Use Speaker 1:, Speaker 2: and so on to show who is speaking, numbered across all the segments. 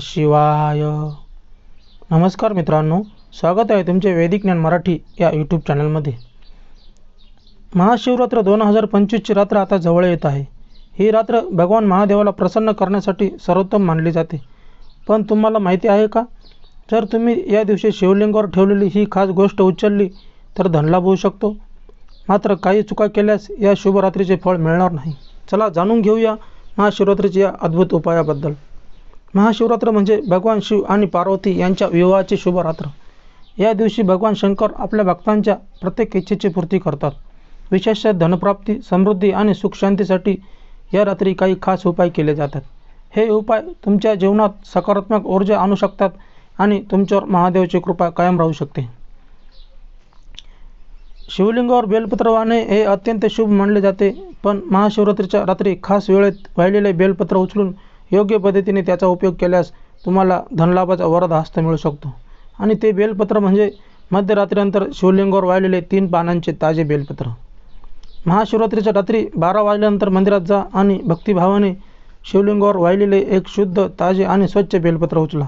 Speaker 1: शिवाय. नमस्कार मित्रांनो स्वागत आहे तुमचे वैदिक ज्ञान मराठी या यूट्यूब चॅनलमध्ये महाशिवरात्र दोन हजार पंचवीसची रात्र आता जवळ येत आहे. ही रात्र भगवान महादेवाला प्रसन्न करण्यासाठी सर्वोत्तम मानली जाते. पण तुम्हाला माहिती आहे का? जर तुम्ही या दिवशी शिवलिंगावर ठेवलेली ही खास गोष्ट उचलली तर धनलाभ होऊ शकतो. मात्र काही चुका केल्यास या शुभरात्रीचे फळ मिळणार नाही. चला जाणून घेऊया महाशिवरात्रीच्या या अद्भुत उपायाबद्दल. महाशिवरात्र म्हणजे भगवान शिव आणि पार्वती यांच्या विवाहाची शुभरात्र. या दिवशी भगवान शंकर आपल्या भक्तांच्या प्रत्येक इच्छेची पूर्ती करतात. विशेषतः धनप्राप्ती समृद्धी आणि सुखशांतीसाठी या रात्री काही खास उपाय केले जातात. हे उपाय तुमच्या जीवनात सकारात्मक ऊर्जा आणू शकतात आणि तुमच्यावर महादेवाची कृपा कायम राहू शकते. शिवलिंगावर बेलपत्र वाहणे हे अत्यंत शुभ मानले जाते पण महाशिवरात्रीच्या रात्री खास वेळेत वाहिलेले बेलपत्र उचलून योग्य पद्धतीने त्याचा उपयोग केल्यास तुम्हाला धनलाभाचा वरद हस्त मिळू शकतो. आणि ते बेलपत्र म्हणजे मध्यरात्रीनंतर शिवलिंगावर वाहिलेले तीन पानांचे ताजे बेलपत्र. महाशिवरात्रीच्या रात्री बारा वाजल्यानंतर मंदिरात जा आणि भक्तिभावाने शिवलिंगावर वाहिलेले एक शुद्ध ताजे आणि स्वच्छ बेलपत्र उचला.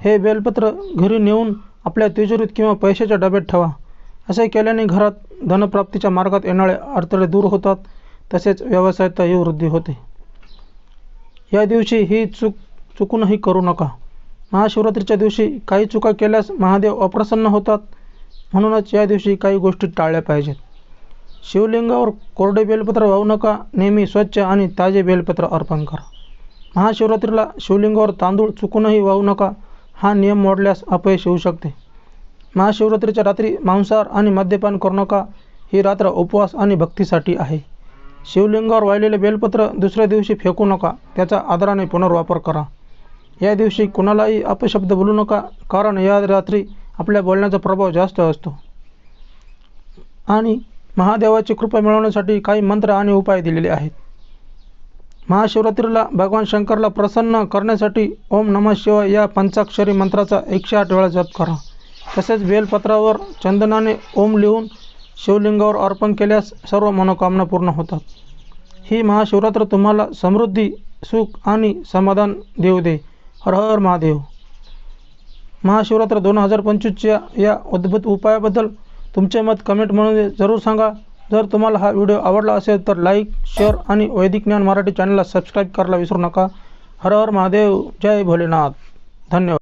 Speaker 1: हे बेलपत्र घरी नेऊन आपल्या तिजोरीत किंवा पैशाच्या डब्यात ठेवा. असे केल्याने घरात धनप्राप्तीच्या मार्गात येणारे अडथळे दूर होतात. तसेच व्यवसायातही वृद्धी होते. या दिवशी ही चूक चुकूनही करू नका. महाशिवरात्रीच्या दिवशी काही चुका केल्यास महादेव अप्रसन्न होतात. म्हणूनच या दिवशी काही गोष्टी टाळल्या पाहिजेत. शिवलिंगावर कोरडे बेलपत्र वाहू नका. नेहमी स्वच्छ आणि ताजे बेलपत्र अर्पण करा. महाशिवरात्रीला शिवलिंगावर तांदूळ चुकूनही वाहू नका. हा नियम मोडल्यास अपयश येऊ शकते. महाशिवरात्रीच्या रात्री मांसाहार आणि मद्यपान करू नका. ही रात्र उपवास आणि भक्तीसाठी आहे. शिवलिंगावर वाहिलेले बेलपत्र दुसऱ्या दिवशी फेकू नका त्याचा आदराने पुनर्वापर करा. या दिवशी कुणालाही अपशब्द बोलू नका कारण या रात्री आपल्या बोलण्याचा प्रभाव जास्त असतो. आणि महादेवाची कृपा मिळवण्यासाठी काही मंत्र आणि उपाय दिलेले आहेत. महाशिवरात्रीला भगवान शंकरला प्रसन्न करण्यासाठी ओम नमः शिवाय या पंचाक्षरी मंत्राचा एकशे आठ वेळा जप करा. तसेच बेलपत्रावर चंदनाने ओम लिहून शिवलिंगावर अर्पण केल्यास सर्व मनोकामना पूर्ण होतात. ही महाशिवरात्र तुम्हाला समृद्धी सुख आणि समाधान देऊ दे. हर हर महादेव. महाशिवरात्र दोन हजार पंचवीसच्या या अद्भुत उपायाबद्दल तुमचे मत कमेंट म्हणून जरूर सांगा. जर तुम्हाला हा व्हिडिओ आवडला असेल तर लाईक शेअर आणि वैदिक ज्ञान मराठी चॅनलला सबस्क्राईब करायला विसरू नका. हर हर महादेव. जय भोलेनाथ. धन्यवाद.